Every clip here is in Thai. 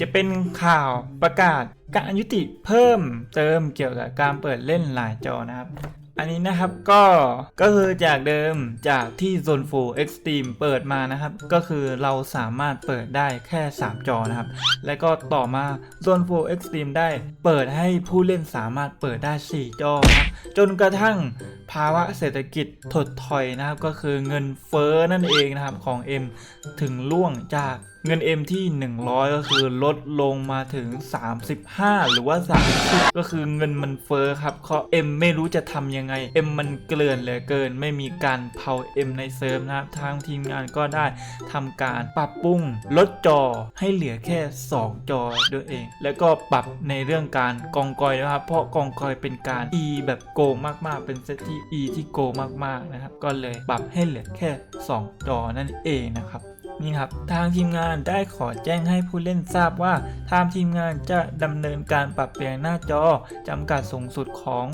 จะเป็นข่าวประกาศการยุติเพิ่มเติมเกี่ยวกับการเปิดเล่นหลายจอนะครับ อันนี้นะครับก็ก็คือจากเดิมจากที่ Zone 4 Extreme เปิดมานะครับ ก็คือเราสามารถเปิดได้แค่ 3 จอนะครับ แล้วก็ต่อมา Zone 4 Extreme ได้เปิดให้ผู้เล่นสามารถเปิดได้ 4 จอนะครับจนกระทั่งภาวะเศรษฐกิจถดถอยนะครับ ก็คือเงินเฟ้อนั่นเองนะครับของ M ถึงล่วงจากเงิน M ที่ 100 ก็คือลดลงมาถึง 35 หรือว่า 30 ก็คือเงินมันเฟ้อครับเพราะ M ไม่รู้จะทำยังไง M มันเกลื่อนเหลือเกิน ไม่มีการเผา M ในเซิร์ฟนะครับ ทางทีมงานก็ได้ทำการปรับปรุงลดจอให้เหลือแค่ 2 จอด้วยเอง แล้วก็ปรับในเรื่องการกองกอยนะครับ เพราะกองกอยเป็นการ E แบบโกงมากๆ เป็นเซตที่ E ที่โกงมากๆนะครับ ก็เลยปรับให้เหลือแค่ 2 จอนั่นเองนะครับ นี่ครับทางทีมงานได้ขอแจ้งให้ผู้เล่นทราบว่าทางทีมงานจะดำเนินการปรับเปลี่ยนหน้าจอจำกัดสูงสุดของ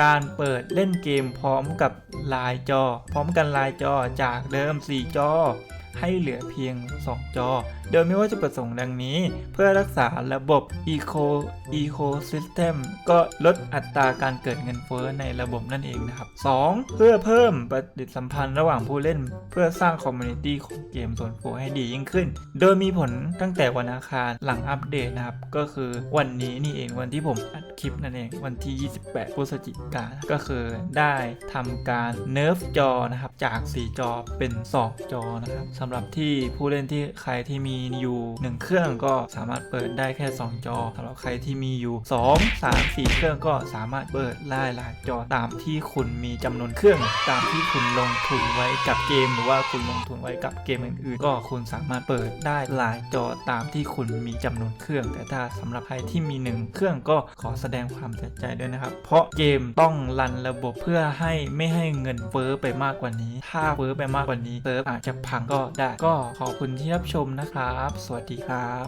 การเปิดเล่นเกมพร้อมกับลายจอ พร้อมกันลายจอจากเดิม 4 จอ ให้เหลือเพียง 2 จอ โดยไม่ว่าจะประสงค์ดังนี้ เพื่อรักษาระบบ Eco Ecosystem ก็ลดอัตราการเกิดเงินเฟ้อในระบบนั่นเองนะครับ 2. เพื่อเพิ่มปฏิสัมพันธ์ระหว่างผู้เล่น เพื่อสร้างคอมมูนิตี้ของเกมโซนโฟให้ดียิ่งขึ้น โดยมีผลตั้งแต่วันอังคารหลังอัปเดตนะครับ ก็คือวันนี้นี่เองวันที่ผมอัด คลิปนั่นเอง วันที่ 28 พฤศจิกาก็คือได้ทำการเนิร์ฟจอนะครับ จาก 4 จอเป็น 2 จอนะครับสำหรับที่ผู้เล่นที่ใครที่มีอยู่ 1 เครื่องก็สามารถเปิดได้แค่ 2 จอสำหรับใครที่มีอยู่ 2 3 4 เครื่องก็สามารถเปิดได้หลายจอตามที่คุณมีจำนวนเครื่อง ตามที่คุณลงทุนไว้กับเกม หรือว่าคุณลงทุนไว้กับเกมอื่นๆ ก็คุณสามารถเปิดได้หลายจอตามที่คุณมีจำนวนเครื่อง แต่ถ้าสำหรับใครที่มี 1 เครื่องก็ขอแสดงความเสียใจด้วยนะครับ เพราะเกมต้องรันระบบเพื่อให้ไม่ให้เงินเฟ้อไปมากกว่านี้ ถ้าเฟ้อไปมากกว่านี้เซิร์ฟอาจจะพังก็ได้ ก็ขอบคุณที่รับชมนะครับ สวัสดีครับ